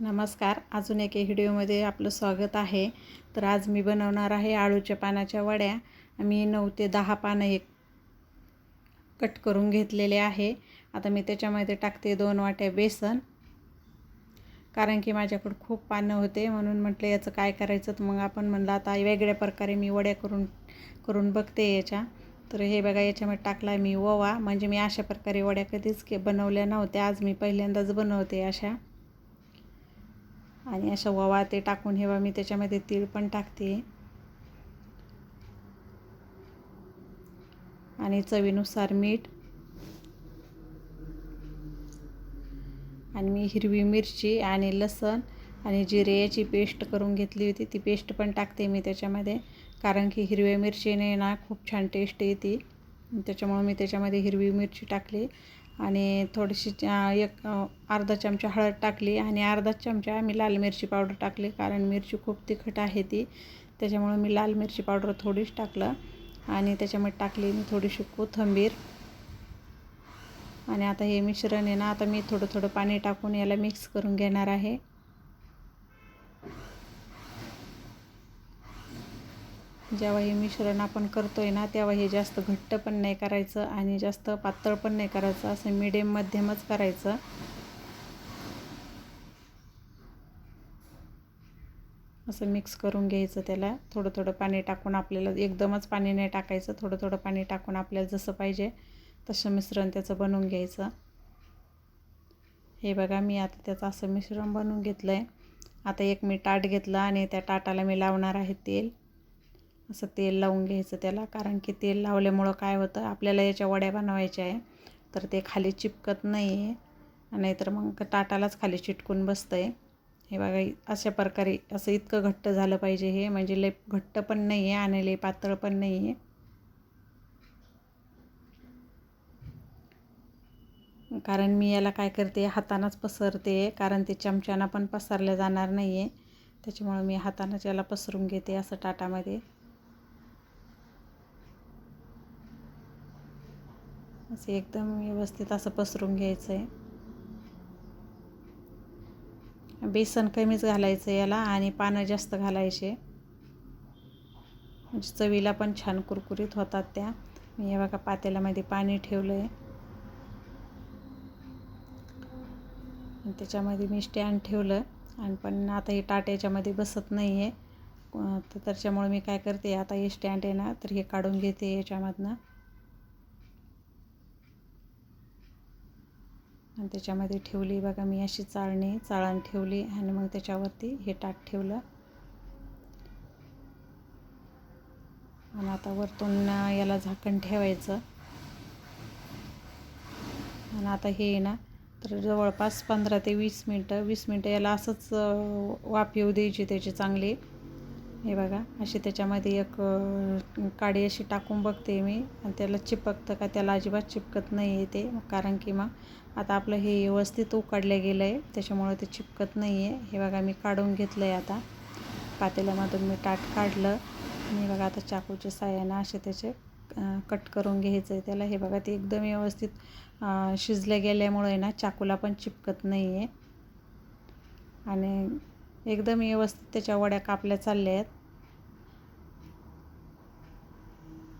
नमस्कार. अजून एके व्हिडिओमध्ये आपलं स्वागत आहे. तर आज मी बनवणार आहे आळूच्या पानाच्या वड्या. मी नऊ ते दहा पानं एक कट करून घेतलेले आहे. आता मी त्याच्यामध्ये टाकते दोन वाट्या बेसन. कारण की माझ्याकडं खूप पानं होते म्हणून म्हटलं याचं काय करायचं? तर मग आपण म्हणलं आता वेगळ्या प्रकारे मी वड्या करून करून बघते याच्या. तर हे बघा याच्यामध्ये टाकला मी ओवा. म्हणजे मी अशा प्रकारे वड्या कधीच के बनवल्या नव्हत्या. आज मी पहिल्यांदाच बनवते अशा. आणि अशा ववा ते टाकून हेवा मी त्याच्यामध्ये तीळ पण टाकते. आणि चवीनुसार मीठ. आणि मी हिरवी मिरची आणि लसण आणि जिरे याची पेस्ट करून घेतली होती. ती पेस्ट पण टाकते मी त्याच्यामध्ये कारण की हिरव्या मिरचीने ना खूप छान टेस्ट येते. त्याच्यामुळं मी त्याच्यामध्ये हिरवी मिरची टाकली. आणि थोडीशी एक अर्धा चमचा हळद टाकली आणि अर्धा चमचा मी लाल मिरची पावडर टाकली कारण मिरची खूप तिखट आहे ती. त्याच्यामुळं मी लाल मिरची पावडर थोडीच टाकलं आणि त्याच्यामध्ये टाकली मी थोडीशी कोथिंबीर. आणि आता हे मिश्रण आहे ना आता मी थोडं थोडं पाणी टाकून याला मिक्स करून घेणार आहे. जेव्हा हे मिश्रण आपण करतो आहे ना तेव्हा हे जास्त घट्ट पण नाही करायचं आणि जास्त पातळ पण नाही करायचं. असं मिडियम मध्यमच करायचं. असं मिक्स करून घ्यायचं त्याला. थोडं थोडं पाणी टाकून आपल्याला एकदमच पाणी नाही टाकायचं. थोडं थोडं पाणी टाकून आपल्याला जसं पाहिजे तसं मिश्रण त्याचं बनवून घ्यायचं. हे बघा मी आता त्याचं असं मिश्रण बनवून घेतलं आहे आता एक मी ताट घेतलं आणि त्या ताटाला मी लावणार आहे तेल. असं तेल लावून घ्यायचं त्याला. कारण की तेल लावल्यामुळं काय होतं आपल्याला याच्या वड्या बनवायच्या आहे. तर ते खाली चिपकत नाही आहे नाहीतर मग ताटालाच खाली चिटकून बसतं आहे हे बघा अशा प्रकारे असं इतकं घट्ट झालं पाहिजे हे. म्हणजे लय घट्ट पण नाही आहे आणि लय पातळ पण नाही आहे कारण मी याला काय करते हातानंच पसरते. कारण ते चमच्यानं पण पसरलं जाणार नाही आहे त्याच्यामुळं मी हातानंच याला पसरून घेते असं ताटामध्ये. असं एकदम व्यवस्थित असं पसरून घ्यायचं आहे बेसन कमीच घालायचं याला आणि पानं जास्त घालायचे. म्हणजे चवीला पण छान कुरकुरीत होतात त्या. मी हे बघा पातेल्यामध्ये पाणी ठेवलं आहे त्याच्यामध्ये मी स्टँड ठेवलं. आणि पण आता हे टाट याच्यामध्ये बसत नाही आहे तर त्याच्यामुळे मी काय करते आता हे स्टँड आहे ना तर हे काढून घेते याच्यामधनं. आणि त्याच्यामध्ये ठेवली बघा मी अशी चाळणी चाळण ठेवली आणि मग त्याच्यावरती हे ताट ठेवलं. आणि आता वरतून याला झाकण ठेवायचं. आणि आता हे ना तर जवळपास पंधरा ते वीस मिनटं वीस मिनटं याला असंच वाफ येऊ द्यायची त्याची चांगली. हे बघा अशी त्याच्यामध्ये एक काडी अशी टाकून बघते मी. आणि त्याला चिपकतं का त्याला अजिबात चिपकत नाही आहे ते कारण की मग आता आपलं हे व्यवस्थित उकडलं गेलं आहे त्याच्यामुळं ते चिपकत नाही आहे हे बघा मी काढून घेतलं आहे आता पातेल्यामधून मी ताट काढलं. आणि बघा आता चाकूच्या साह्यानं असे त्याचे कट करून घ्यायचं आहे त्याला. हे बघा ते एकदम व्यवस्थित शिजल्या गेल्यामुळे ना चाकूला पण चिपकत नाही आहे आणि एकदम व्यवस्थित त्याच्या वड्या कापल्या चालल्या आहेत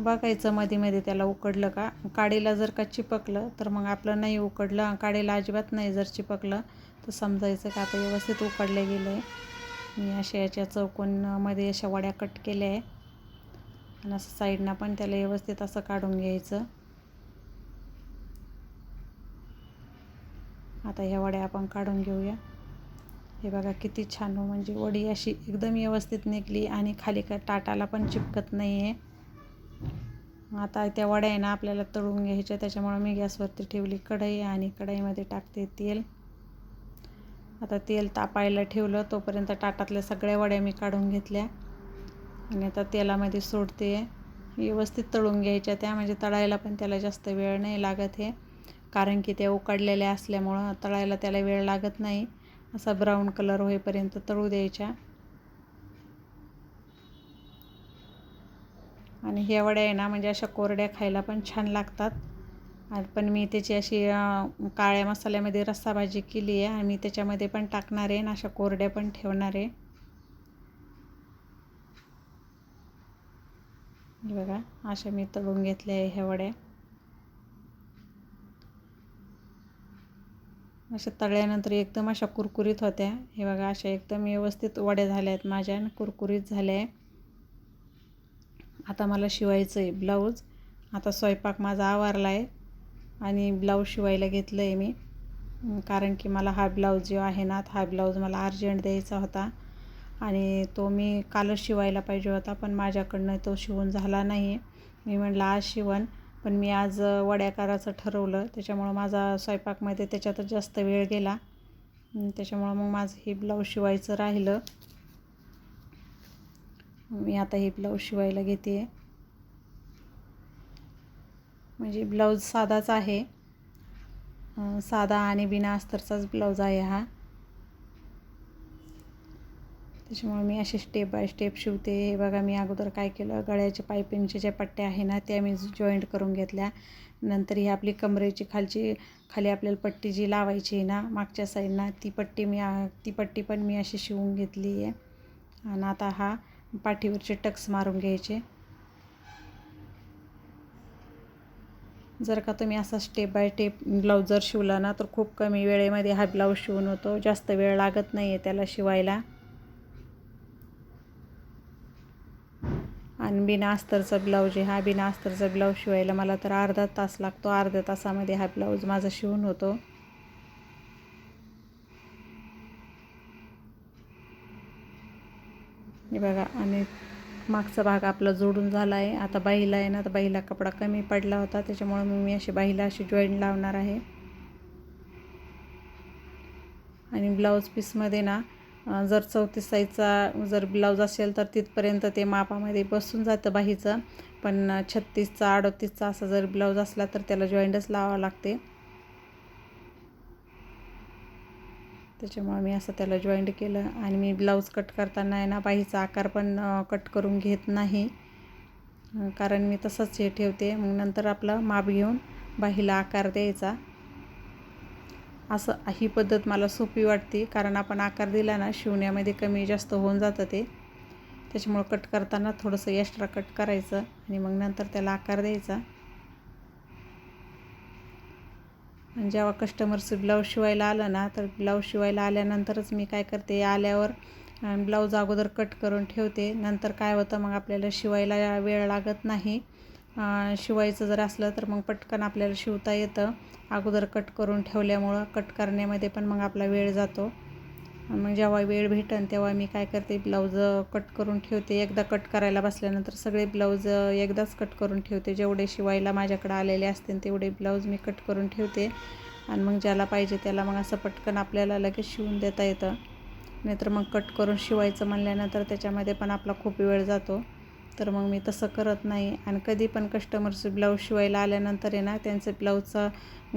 बघायचं मध्ये मध्ये त्याला उकडलं का? काडीला जर का चिपकलं तर मग आपलं नाही उकडलं. काडीला अजिबात नाही जर चिपकलं तर समजायचं का आता व्यवस्थित उकडलं गेलं. आहे मी अशा याच्या चौकोनमध्ये अशा वड्या कट केल्या. आहे आणि असं साईडनं पण त्याला व्यवस्थित असं काढून घ्यायचं. आता ह्या वड्या आपण काढून घेऊया. हे बघा किती छान हो, म्हणजे वडी अशी एकदम व्यवस्थित निघली आणि खाली का टाटाला पण चिपकत नाही आहे आता त्या वड्या आहे ना आपल्याला तळून घ्यायच्या त्याच्यामुळं मी गॅसवरती ठेवली कढई आणि कढईमध्ये टाकते तेल. आता तेल तापायला ठेवलं तोपर्यंत ताटातल्या सगळ्या वड्या मी काढून घेतल्या. आणि आता तेलामध्ये सोडते. व्यवस्थित तळून घ्यायच्या त्या म्हणजे तळायला पण त्याला जास्त वेळ नाही लागत हे. कारण की त्या उकडलेल्या असल्यामुळं तळायला त्याला वेळ लागत नाही. असा ब्राऊन कलर होईपर्यंत तळू द्यायच्या. आणि ह्या वड्या आहे ना म्हणजे अशा कोरड्या खायला पण छान लागतात. आणि पण मी त्याची अशी काळ्या मसाल्यामध्ये रस्सा भाजी केली आहे. आणि मी त्याच्यामध्ये पण टाकणार आहे आणि अशा कोरड्या पण ठेवणार आहे. हे बघा अशा मी तळून घेतल्या आहे ह्या वड्या. अशा तळल्यानंतर एकदम अशा कुरकुरीत होत्या. हे बघा अशा एकदम व्यवस्थित वड्या झाल्या आहेत माझ्या कुरकुरीत झाल्या आहे. आता मला शिवायचं आहे ब्लाऊज. आता स्वयंपाक माझा आवारला आहे आणि ब्लाऊज शिवायला घेतलं आहे मी कारण की मला हा ब्लाऊज जो आहे ना हा ब्लाऊज मला अर्जंट द्यायचा होता. आणि तो मी कालच शिवायला पाहिजे होता पण माझ्याकडनं तो शिवून झाला नाही मी म्हटलं आज शिवण पण मी आज वड्याकाराचं वड्या करायचं ठरवलं. त्याच्यामुळं माझा स्वयंपाकमध्ये त्याच्यातच जास्त वेळ गेला. त्याच्यामुळं मग माझं हे ब्लाऊज शिवायचं राहिलं. मी आता हे ब्लाऊज शिवायला घेते. आहे म्हणजे ब्लाऊज साधाच आहे. साधा आणि बिना अस्तरचाच ब्लाऊज आहे हा. त्याच्यामुळे मी असे स्टेप बाय स्टेप शिवते. हे बघा मी अगोदर काय केलं? गळ्याच्या पायपिंगच्या ज्या पट्ट्या आहे ना त्या मी जॉईंट करून घेतल्या. नंतर ही आपली कमरेची खालची खाली आपल्याला पट्टी जी लावायची आहे ना मागच्या साईडना ती पट्टी मी ती पट्टी पण मी अशी शिवून घेतली आहे. आणि आता हा पाठीवरचे टक्स मारून घ्यायचे. जर का तुम्ही असा स्टेप बाय स्टेप ब्लाऊज जर शिवला ना तर खूप कमी वेळेमध्ये हा ब्लाऊज शिवून होतो. जास्त वेळ लागत नाही आहे त्याला शिवायला. आणि बिना अस्तरचा ब्लाऊज आहे. हा बिना अस्तरचा ब्लाऊज शिवायला मला तर अर्धा तास लागतो. अर्ध्या तासामध्ये हा ब्लाऊज माझा शिवून होतो. हे बघा आणि मागचा भाग आपला जोडून झाला आहे आता बाहीला आहे ना तर बाईला कपडा कमी पडला होता त्याच्यामुळे मग मी अशी बाईला अशी जॉईंट लावणार आहे. आणि ब्लाऊज पीसमध्ये ना जर चौतीस साईजचा जर ब्लाऊज असेल तर तिथपर्यंत ते मापामध्ये बसून जातं बाहीचं पण छत्तीसचा अडतीसचा असा जर ब्लाऊज असला तर त्याला जॉईंटच लावावं लागते. त्याच्यामुळे मी असं त्याला जॉईंट केलं आणि मी ब्लाऊज कट करताना आहे ना बाहीचा आकार पण कट करून घेत नाही. कारण मी तसंच हे ठेवते. मग नंतर आपलं माप घेऊन बाहीला आकार द्यायचा. असं ही पद्धत मला सोपी वाटते. कारण आपण आकार दिला ना शिवण्यामध्ये कमी जास्त होऊन जातं ते. त्याच्यामुळं कट करताना थोडंसं एक्स्ट्रा कट करायचं आणि मग नंतर त्याला आकार द्यायचा. आणि जेव्हा कस्टमरचं ब्लाऊज शिवायला आलं ना तर ब्लाऊज शिवायला आल्यानंतरच मी काय करते आल्यावर ब्लाऊज अगोदर कट करून ठेवते. नंतर काय होतं मग आपल्याला शिवायला वेळ लागत नाही. शिवायचं जर असलं तर मग पटकन आपल्याला शिवता येतं. अगोदर कट करून ठेवल्यामुळं कट करण्यामध्ये पण मग आपला वेळ जातो. मग जेव्हा वेळ भेटन तेव्हा मी काय करते ब्लाऊज कट करून ठेवते. एकदा कट करायला बसल्यानंतर सगळे ब्लाऊज एकदाच कट करून ठेवते. जेवढे शिवायला माझ्याकडे आलेले असतील तेवढे ब्लाऊज मी कट करून ठेवते. आणि मग ज्याला पाहिजे त्याला मग असं पटकन आपल्याला लगेच शिवून देता येतं. नाहीतर मग कट करून शिवायचं म्हणल्यानंतर त्याच्यामध्ये पण आपला खूप वेळ जातो. तर मग मी तसं करत नाही. आणि कधी पण कस्टमरचं ब्लाऊज शिवायला आल्यानंतर आहे ना त्यांचं ब्लाऊजचा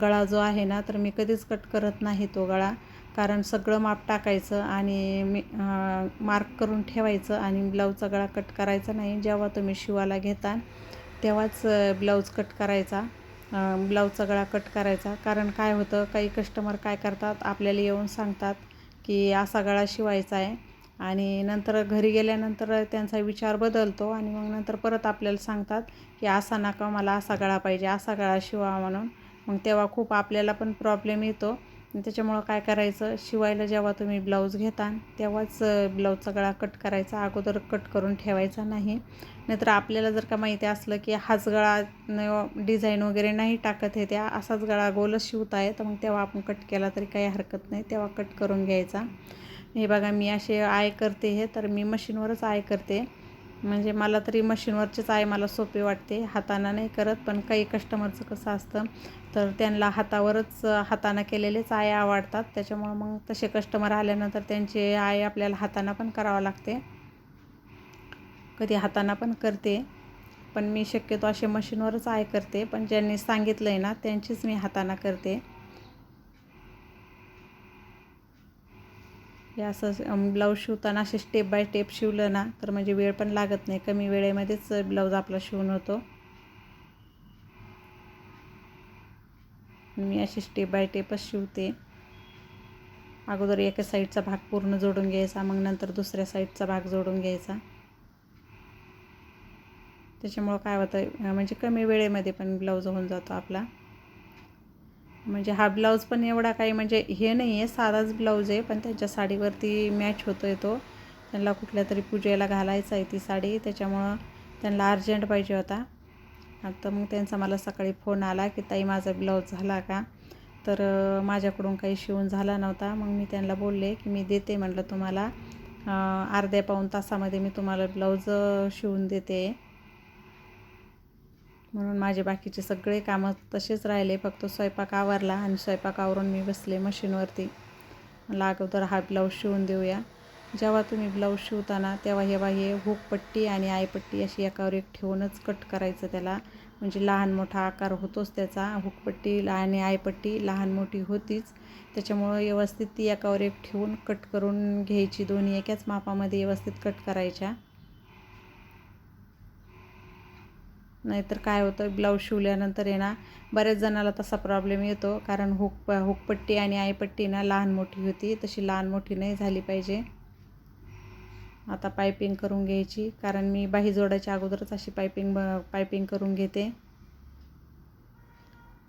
गळा जो आहे ना तर मी कधीच कट करत नाही तो गळा. कारण सगळं माप टाकायचं आणि मी मार्क करून ठेवायचं आणि ब्लाऊजचा गळा कट करायचा नाही. जेव्हा तुम्ही शिवायला घेता तेव्हाच ब्लाऊज कट करायचा. ब्लाऊजचा गळा कट करायचा. कारण काय होतं काही कस्टमर काय करतात आपल्याला येऊन सांगतात की असा गळा शिवायचा आहे आणि नंतर घरी गेल्यानंतर त्यांचा विचार बदलतो आणि मग नंतर परत आपल्याला सांगतात की असा नका मला असा गळा पाहिजे असा गळा शिवा म्हणून. मग तेव्हा खूप आपल्याला पण प्रॉब्लेम येतो. त्याच्यामुळं काय करायचं? शिवायला जेव्हा तुम्ही ब्लाऊज घेता तेव्हाच ब्लाऊजचा गळा कट करायचा. अगोदर कट करून ठेवायचा नाही. नाहीतर आपल्याला जर का माहिती असलं की हाच गळा डिझाईन वगैरे नाही टाकत आहे त्या असाच गळा गोलच शिवता येतं तर मग तेव्हा आपण कट केला तरी काही हरकत नाही. तेव्हा कट करून घ्यायचा. हे बघा मी असे आय करते हे तर मी मशीनवरच आय करते. म्हणजे मला तरी मशीनवरचीच आहे मला सोपी वाटते. हातानं नाही करत पण काही कस्टमरचं कसं असतं तर त्यांना हातावरच हातानं केलेलेच आया आवडतात. त्याच्यामुळं मग तसे कस्टमर आल्यानंतर त्यांचे आय आपल्याला हातानं पण करावं लागते. कधी हातानं पण करते पण मी शक्यतो असे मशीनवरच आय करते. पण ज्यांनी सांगितलं आहे ना त्यांचीच मी हातानं करते. हे असं ब्लाऊज शिवताना असे स्टेप बाय स्टेप शिवलं ना तर म्हणजे वेळ पण लागत नाही. कमी वेळेमध्येच ब्लाऊज आपला शिवून होतो. मी अशी स्टेप बाय स्टेपच शिवते. अगोदर एका साईडचा भाग पूर्ण जोडून घ्यायचा मग नंतर दुसऱ्या साईडचा भाग जोडून घ्यायचा. त्याच्यामुळं काय होतं म्हणजे कमी वेळेमध्ये पण ब्लाऊज होऊन जातो आपला. म्हणजे हा ब्लाऊज पण एवढा काही म्हणजे हे नाही आहे साधाच ब्लाऊज आहे पण त्यांच्या साडीवरती मॅच होतो आहे तो. त्यांना कुठल्या तरी पूजेला घालायचा आहे ती साडी त्याच्यामुळं त्यांना अर्जंट पाहिजे होता. आता मग त्यांचा मला सकाळी फोन आला की ताई माझा ब्लाऊज झाला का? तर माझ्याकडून काही शिवून झाला नव्हता. मग मी त्यांना बोलले की मी देते म्हटलं तुम्हाला. अर्ध्या पाऊन तासामध्ये मी तुम्हाला ब्लाऊज शिवून देते. म्हणून माझे बाकीचे सगळे कामं तसेच राहिले. फक्त स्वयंपाक आवरला आणि स्वयंपाक आवरून मी बसले मशीनवरती. मला अगोदर हा ब्लाऊज शिवून देऊया. जेव्हा तुम्ही ब्लाऊज शिवताना तेव्हा हे हे हुकपट्टी आणि आयपट्टी अशी एकावर एक ठेवूनच कट करायचं त्याला. म्हणजे लहान मोठा आकार होतोच त्याचा. हुकपट्टी आणि आयपट्टी लहान मोठी होतीच. त्याच्यामुळं व्यवस्थित ती एकावर एक ठेवून कट करून घ्यायची. दोन्ही एकाच मापामध्ये व्यवस्थित कट करायच्या. नाहीतर काय होतं ब्लाऊज शिवल्यानंतर आहे ना बऱ्याच जणाला तसा प्रॉब्लेम येतो. कारण हुक हुकपट्टी आणि आईपट्टी ना लहान मोठी होती तशी लहान मोठी नाही झाली पाहिजे. आता पायपिंग करून घ्यायची. कारण मी बाही जोडायच्या अगोदरच अशी पायपिंग पायपिंग करून घेते.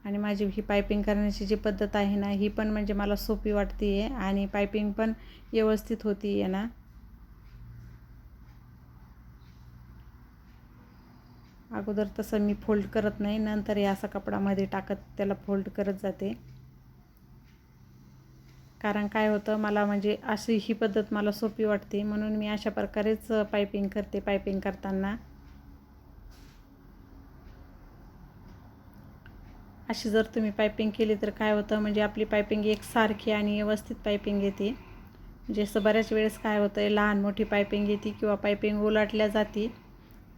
आणि माझी ही पायपिंग करण्याची जी पद्धत आहे ना ही पण म्हणजे मला सोपी वाटते आहे आणि पायपिंग पण व्यवस्थित होती आहे ना. अगोदर तसं मी फोल्ड करत नाही नंतर हे असा कपडामध्ये टाकत त्याला फोल्ड करत जाते. कारण काय होतं मला म्हणजे अशी ही पद्धत मला सोपी वाटते. म्हणून मी अशा प्रकारेच पायपिंग करते पायपिंग करताना. अशी जर तुम्ही पायपिंग केली तर काय होतं म्हणजे आपली पायपिंग एकसारखी आणि व्यवस्थित पायपिंग येते. म्हणजे असं बऱ्याच वेळेस काय होतं आहे लहान मोठी पायपिंग येते किंवा पायपिंग उलाटल्या जाते.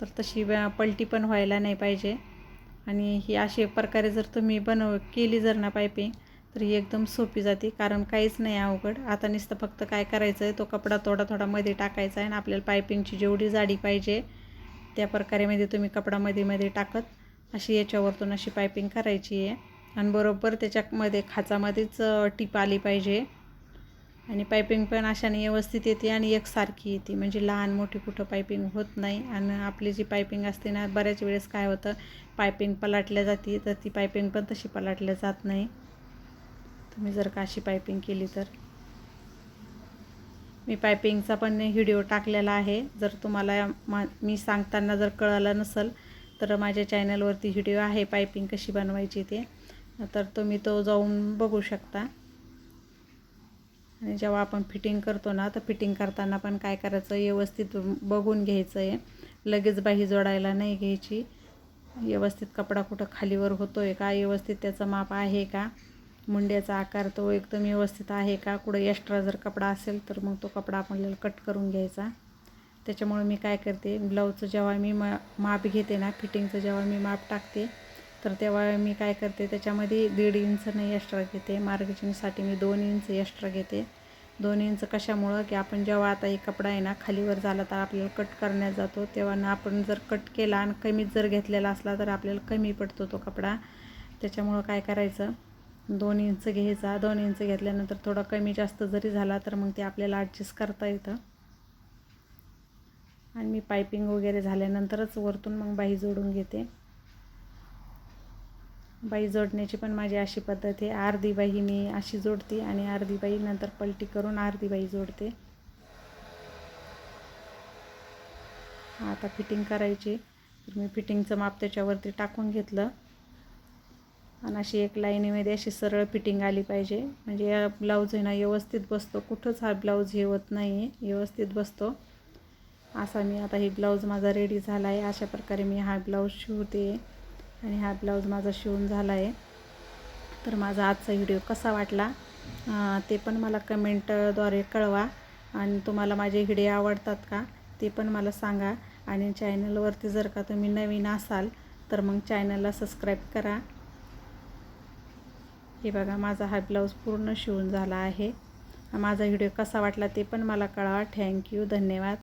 तर तशी पलटी पण व्हायला नाही पाहिजे. आणि ही अशी प्रकारे जर तुम्ही बनव केली जर ना पायपिंग तर ही एकदम सोपी जाते. कारण काहीच नाही अवघड. आता नुसतं फक्त काय करायचं आहे तो कपडा थोडा थोडा मध्ये टाकायचा आहे आणि आपल्याला पायपिंगची जेवढी जाडी पाहिजे त्या प्रकारे मध्ये तुम्ही कपडा मध्ये मध्ये टाकत अशी याच्यावरतून अशी पायपिंग करायची आहे. आणि बरोबर त्याच्यामध्ये खाचामध्येच टीप आली पाहिजे. आणि पायपिंग पण अशाने व्यवस्थित येते आणि एकसारखी येते. म्हणजे लहान मोठी कुठं पायपिंग होत नाही आणि आपली जी पायपिंग असते ना बऱ्याच वेळेस काय होतं पायपिंग पलाटल्या जाते तर ती पायपिंग पण तशी पलाटल्या जात नाही. तुम्ही जर का अशी पायपिंग केली तर. मी पायपिंगचा पण व्हिडिओ टाकलेला आहे. जर तुम्हाला मा मी सांगताना जर कळालं नसेल तर माझ्या चॅनलवरती व्हिडिओ आहे पायपिंग कशी बनवायची ते. तर तुम्ही तो जाऊन बघू शकता. आणि जेव्हा आपण फिटिंग करतो ना तर फिटिंग करताना पण काय करायचं व्यवस्थित बघून घ्यायचं आहे लगेच बाही जोडायला नाही घ्यायची. व्यवस्थित कपडा कुठं खालीवर होतो आहे का व्यवस्थित त्याचं माप आहे का मुंड्याचा आकार तो एकदम व्यवस्थित आहे का कुठं एक्स्ट्रा जर कपडा असेल तर मग तो कपडा आपल्याला कट करून घ्यायचा. त्याच्यामुळे मी काय करते ब्लाऊजचं जेव्हा मी मा माप घेते ना फिटिंगचं जेव्हा मी माप टाकते तर तेव्हा मी काय करते त्याच्यामध्ये दीड इंच नाही एक्स्ट्रा घेते. मार्गचिंगसाठी मी दोन इंच एक्स्ट्रा घेते. दोन इंच कशामुळं? की आपण जेव्हा आता एक कपडा आहे ना खालीवर झाला तर आपल्याला कट करण्यात जातो. तेव्हा ना आपण जर कट केला आणि कमीच जर घेतलेला असला तर आपल्याला कमी पडतो तो कपडा. त्याच्यामुळं काय करायचं? दोन इंच घ्यायचा. दोन इंच घेतल्यानंतर थोडा कमी जास्त जरी झाला तर मग ते आपल्याला ॲडजस्ट करता येतं. आणि मी पायपिंग वगैरे झाल्यानंतरच वरतून मग बाई जोडून घेते. बाई जोडण्याची पण माझी अशी पद्धत आहे. अर्धी बाई मी अशी जोडते आणि अर्धी बाई नंतर पलटी करून अर्धी बाई जोडते. आता फिटिंग करायची. तर मी फिटिंगचं माप त्याच्यावरती टाकून घेतलं. आणि अशी एक लाईनीमध्ये अशी सरळ फिटिंग आली पाहिजे. म्हणजे या ब्लाऊज आहे ना व्यवस्थित बसतो. कुठंच हा ब्लाऊज हे होत नाही. आहे व्यवस्थित बसतो. असा मी आता ही ब्लाऊज माझा रेडी झाला आहे अशा प्रकारे मी हा ब्लाऊज शिवते. आणि हा ब्लाऊज माझा शिवून झाला आहे तर माझा आजचा व्हिडिओ कसा वाटला ते पण मला कमेंटद्वारे कळवा. आणि तुम्हाला माझे व्हिडिओ आवडतात का ते पण मला सांगा. आणि चॅनलवरती जर का तुम्ही नवीन असाल तर मग चॅनलला सबस्क्राईब करा. हे बघा माझा हा ब्लाऊज पूर्ण शिवून झाला आहे. माझा व्हिडिओ कसा वाटला ते पण मला कळवा. थँक्यू धन्यवाद.